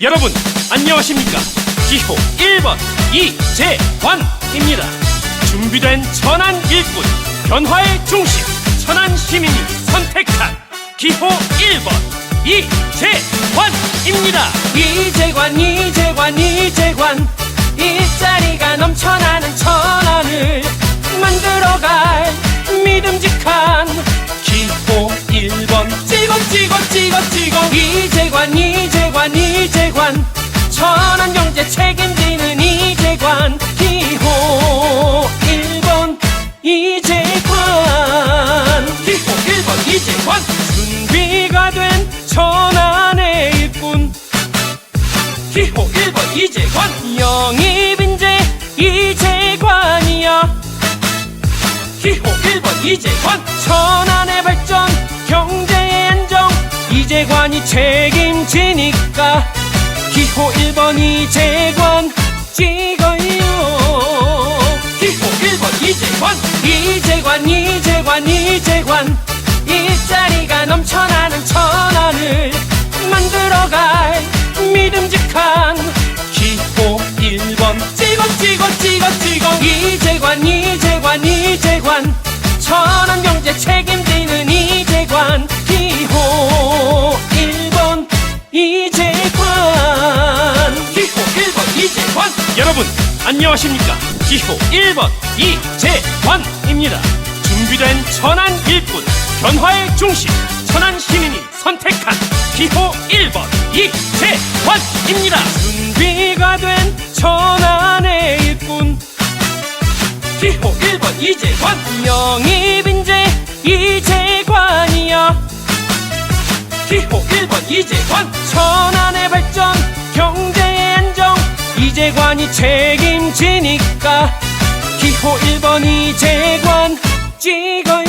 여러분 안녕하십니까? 기호 1번 이재관입니다. 준비된 천안 일꾼 변화의 중심 천안 시민이 선택한 기호 1번 이재관입니다. 이재관 이재관 이재관. 일자리가 넘쳐나는 천안을 찍어 이재관 이재관. 이재관 천안 경제 책임지는 이재관. 기호 1번 이재관. 기호 1번 이재관. 준비가 된 천안의 일꾼. 기호 1번 이재관. 영입인재 이재관이야. 기호 1번 이재관. 천안 이재관이 책임지니까 기호 1번 이재관 찍어요. 기호 1번 이재관. 이재관 이재관 이재관. 일자리가 넘쳐나는 천안을 만들어갈 믿음직한 기호 1번. 찍어 찍어 찍어 찍어. 이재관 이재관 이재관. 천안 경제 책임 안녕하십니까. 기호 1번 이재관입니다. 준비된 천안 일꾼 변화의 중심 천안 시민이 선택한 기호 1번 이재관입니다. 준비가 된 천안의 일꾼 기호 1번 이재관 영입 인재 이재관이야 기호 1번 이재관 천안의 발전 이재관이 책임지니까 기호 1번 이재관 찍어요.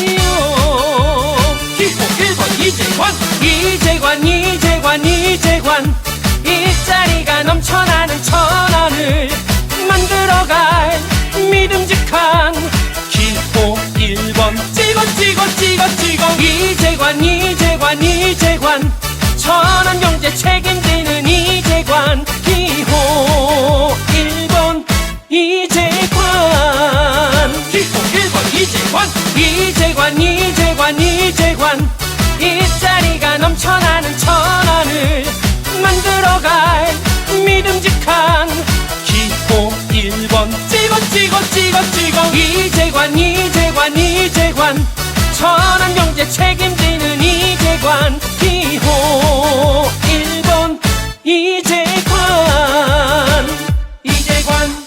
기호 1번 이재관 이재관 이재관 이재관. 일자리가 넘쳐나는 천안을 만들어갈 믿음직한 기호 1번. 찍어 찍어 찍어 찍어. 이재관 이재관 이재관. 천안 경제 책임 이재관 이재관 이 자리가 넘쳐나는 천안을 만들어갈 믿음직한 기호 1번. 찍어 찍어 찍어 찍어. 이재관 이재관 이재관. 천안 경제 책임지는 이재관. 기호 1번 이재관. 이재관.